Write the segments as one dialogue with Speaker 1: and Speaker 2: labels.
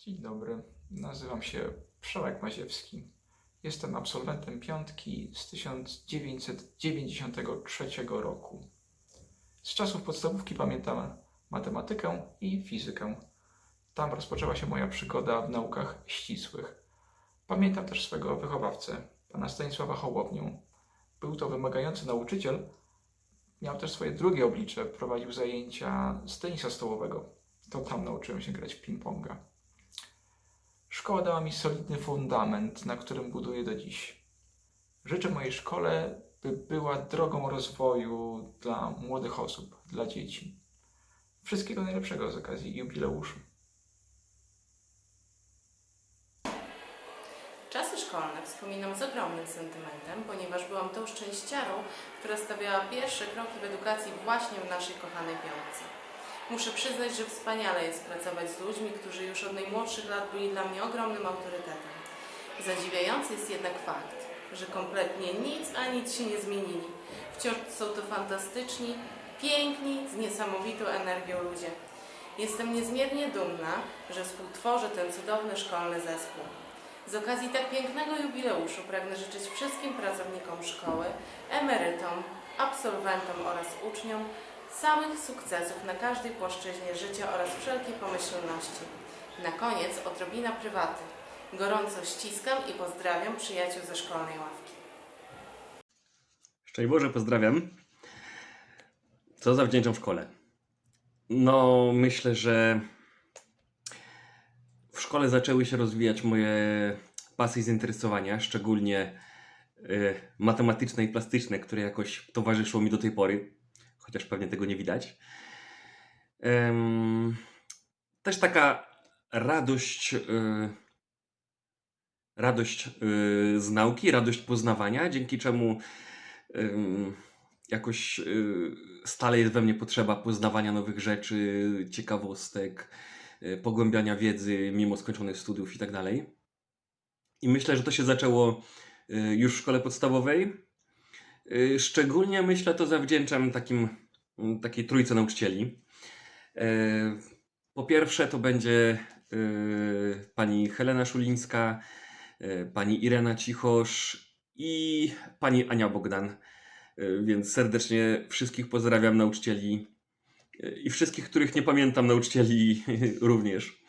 Speaker 1: Dzień dobry, nazywam się Przełek Maziewski. Jestem absolwentem piątki z 1993 roku. Z czasów podstawówki pamiętam matematykę i fizykę. Tam rozpoczęła się moja przygoda w naukach ścisłych. Pamiętam też swego wychowawcę, pana Stanisława Hołownię. Był to wymagający nauczyciel. Miał też swoje drugie oblicze, prowadził zajęcia z tenisa stołowego. To tam nauczyłem się grać w ping-ponga. Szkoła dała mi solidny fundament, na którym buduję do dziś. Życzę mojej szkole, by była drogą rozwoju dla młodych osób, dla dzieci. Wszystkiego najlepszego z okazji jubileuszu.
Speaker 2: Czasy szkolne wspominam z ogromnym sentymentem, ponieważ byłam tą szczęściarą, która stawiała pierwsze kroki w edukacji właśnie w naszej kochanej piątce. Muszę przyznać, że wspaniale jest pracować z ludźmi, którzy już od najmłodszych lat byli dla mnie ogromnym autorytetem. Zadziwiający jest jednak fakt, że kompletnie nic a nic się nie zmienili. Wciąż są to fantastyczni, piękni, z niesamowitą energią ludzie. Jestem niezmiernie dumna, że współtworzę ten cudowny szkolny zespół. Z okazji tak pięknego jubileuszu pragnę życzyć wszystkim pracownikom szkoły, emerytom, absolwentom oraz uczniom samych sukcesów na każdej płaszczyźnie życia oraz wszelkiej pomyślności. Na koniec odrobina prywaty. Gorąco ściskam i pozdrawiam przyjaciół ze szkolnej ławki.
Speaker 3: Szczęść Boże, pozdrawiam. Co zawdzięczam szkole? No, myślę, że w szkole zaczęły się rozwijać moje pasje i zainteresowania, szczególnie y, matematyczne i plastyczne, które jakoś towarzyszą mi do tej pory, chociaż pewnie tego nie widać. Też taka radość, y, radość y, z nauki, radość poznawania, dzięki czemu jakoś y, stale jest we mnie potrzeba poznawania nowych rzeczy, ciekawostek, pogłębiania wiedzy mimo skończonych studiów i tak dalej. I myślę, że to się zaczęło już w szkole podstawowej. Y, Szczególnie myślę to zawdzięczam takim, mm, takiej trójce nauczycieli. Y, Po pierwsze to będzie y, pani Helena Szulińska, pani Irena Cichosz i pani Ania Bogdan. Więc serdecznie wszystkich pozdrawiam, nauczycieli i wszystkich, których nie pamiętam, nauczycieli również.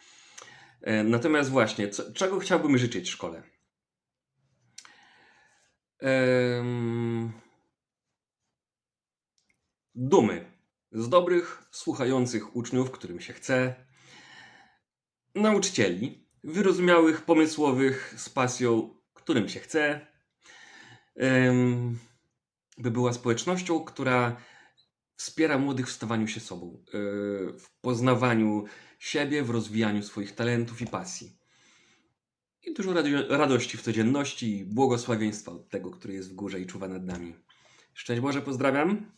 Speaker 3: Natomiast właśnie, co, czego chciałbym życzyć szkole? Em, z dobrych, słuchających uczniów, którym się chce, nauczycieli wyrozumiałych, pomysłowych, z pasją, którym się chce, by była społecznością, która wspiera młodych w stawaniu się sobą, e, w poznawaniu siebie, w rozwijaniu swoich talentów i pasji. I dużo radości w codzienności i błogosławieństwa od tego, który jest w górze i czuwa nad nami. Szczęść Boże, pozdrawiam.